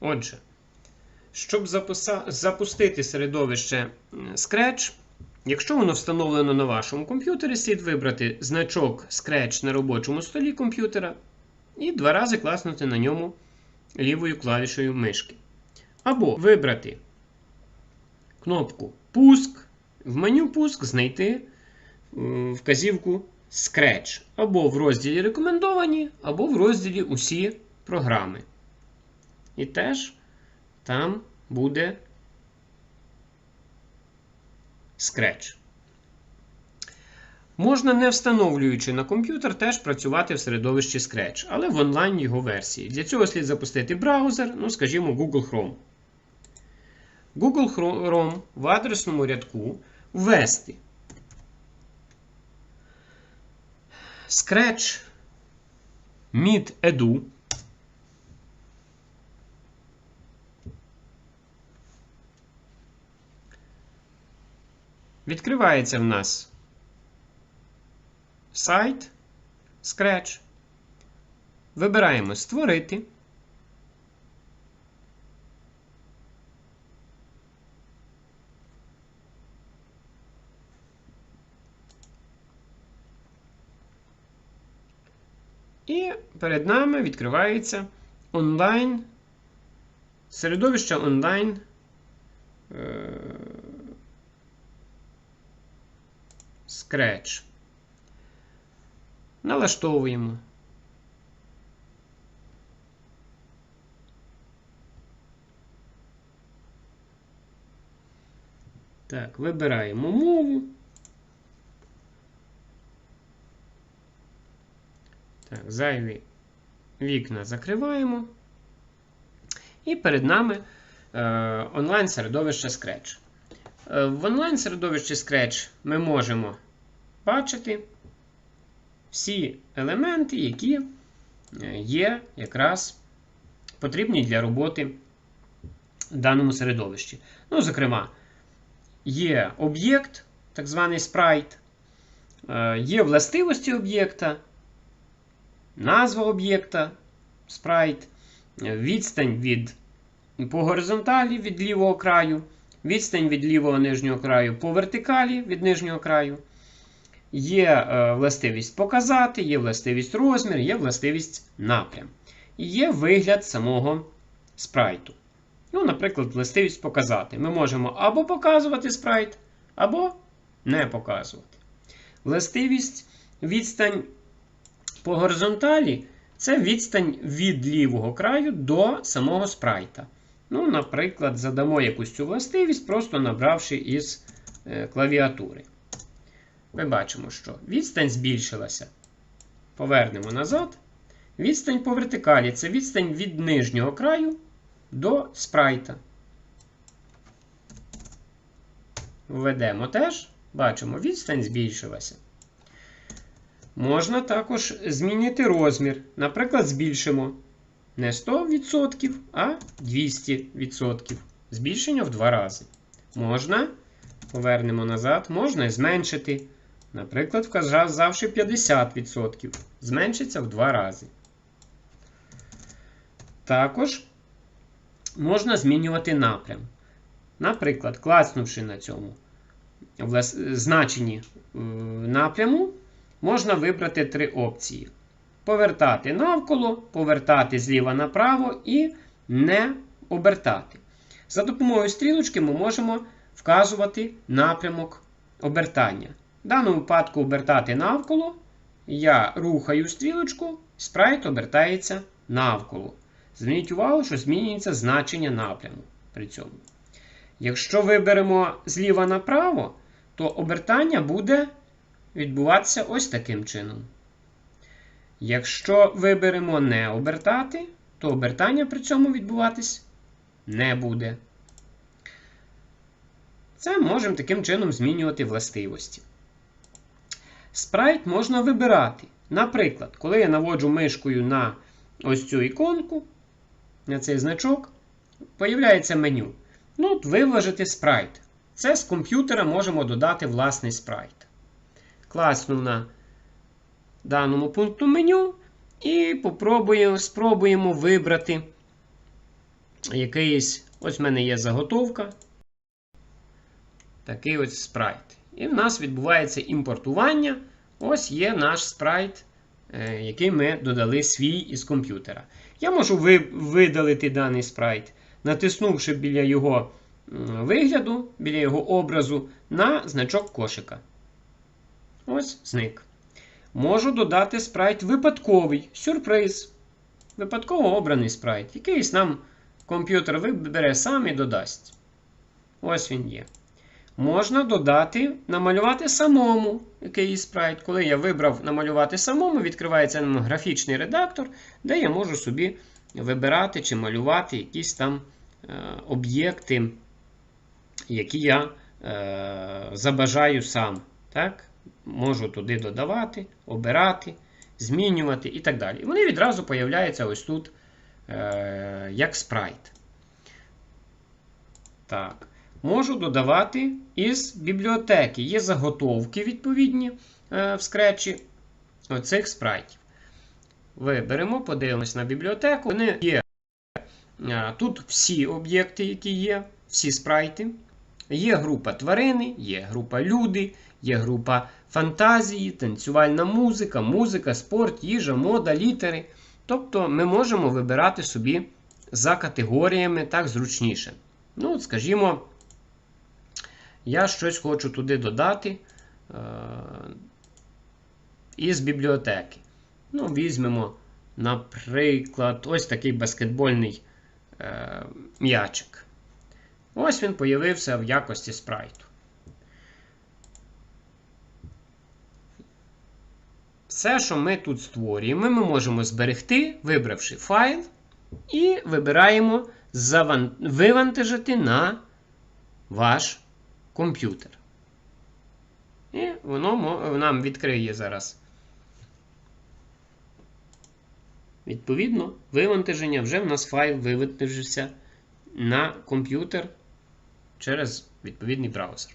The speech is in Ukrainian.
Отже, щоб запустити середовище Scratch, якщо воно встановлено на вашому комп'ютері, слід вибрати значок Scratch на робочому столі комп'ютера і два рази класнути на ньому лівою клавішею мишки. Або вибрати кнопку Пуск, в меню Пуск знайти е, вказівку Scratch або в розділі Рекомендовані, або в розділі Усі програми. І теж там буде Scratch. Можна, не встановлюючи на комп'ютер, теж працювати в середовищі Scratch, але в онлайн його версії. Для цього слід запустити браузер, ну, скажімо, Google Chrome. Google Chrome в адресному рядку ввести Scratch Meet. Відкривається в нас сайт Scratch. Вибираємо Створити. І перед нами відкривається онлайн, середовище онлайн. Scratch. Налаштовуємо. Так, вибираємо мову. Так, зайві вікна закриваємо. І перед нами е, онлайн-середовище Scratch. Е, в онлайн-середовищі Scratch ми можемо бачити всі елементи, які е, є якраз потрібні для роботи в даному середовищі. Ну, зокрема, є об'єкт, так званий спрайт, е, є властивості об'єкта, назва об'єкта, спрайт, відстань від по горизонталі від лівого краю, відстань від лівого нижнього краю по вертикалі від нижнього краю. Є е, властивість показати, є властивість розмір, є властивість напрям. І є вигляд самого спрайту. Ну, наприклад, властивість показати. Ми можемо або показувати спрайт, або не показувати. Властивість відстань по горизонталі це відстань від лівого краю до самого спрайта. Ну, Наприклад, задамо якусь цю властивість, просто набравши із е, клавіатури. Ми бачимо, що відстань збільшилася. Повернемо назад. Відстань по вертикалі це відстань від нижнього краю до спрайта. Введемо теж. Бачимо, відстань збільшилася. Можна також змінити розмір. Наприклад, збільшимо не 100%, а 200%. Збільшення в два рази. Можна, повернемо назад, можна зменшити. Наприклад, вказавши 50%. Зменшиться в два рази. Також можна змінювати напрям. Наприклад, класнувши на цьому значенні напряму, можна вибрати три опції: повертати навколо, повертати зліва направо і не обертати. За допомогою стрілочки ми можемо вказувати напрямок обертання. В даному випадку обертати навколо. Я рухаю стрілочку, спрайт обертається навколо. Зверніть увагу, що змінюється значення напряму при цьому. Якщо виберемо зліва направо, то обертання буде відбуватися ось таким чином. Якщо виберемо не обертати, то обертання при цьому відбуватись не буде. Це можемо таким чином змінювати властивості. Спрайт можна вибирати. Наприклад, коли я наводжу мишкою на ось цю іконку, на цей значок, появляється меню. Ну, от Виважити спрайт. Це з комп'ютера можемо додати власний спрайт. Класнув на даному пункту меню і попробуємо, спробуємо вибрати якийсь. Ось в мене є заготовка. Такий ось спрайт. І в нас відбувається імпортування. Ось є наш спрайт, е, який ми додали свій із комп'ютера. Я можу видалити даний спрайт, натиснувши біля його вигляду, біля його образу на значок кошика. Ось зник. Можу додати спрайт випадковий, сюрприз. Випадково обраний спрайт. Якийсь нам комп'ютер вибере сам і додасть. Ось він є. Можна додати, намалювати самому якийсь спрайт. Коли я вибрав намалювати самому, відкривається нам графічний редактор, де я можу собі вибирати чи малювати якісь там е, об'єкти, які я е, забажаю сам. Так? Можу туди додавати, обирати, змінювати і так далі. І вони відразу появляються ось тут е, як спрайт. Так. Можу додавати із бібліотеки. Є заготовки відповідні е, в скретчі оцих спрайтів. Виберемо, подивимось на бібліотеку. Вони є е, тут всі об'єкти, які є, всі спрайти. Є група тварини, є група люди, є група фантазії, танцювальна музика, музика, спорт, їжа, мода, літери. Тобто ми можемо вибирати собі за категоріями так зручніше. Ну, от, скажімо, я щось хочу туди додати е- із бібліотеки. Ну, візьмемо, наприклад, ось такий баскетбольний е- м'ячик. Ось він появився в якості спрайту. Все, що ми тут створюємо, ми можемо зберегти, вибравши файл, і вибираємо вивантажити на ваш комп'ютер. І воно нам відкриє зараз. Відповідно, вивантаження вже в нас файл вивантажився на комп'ютер через відповідний браузер.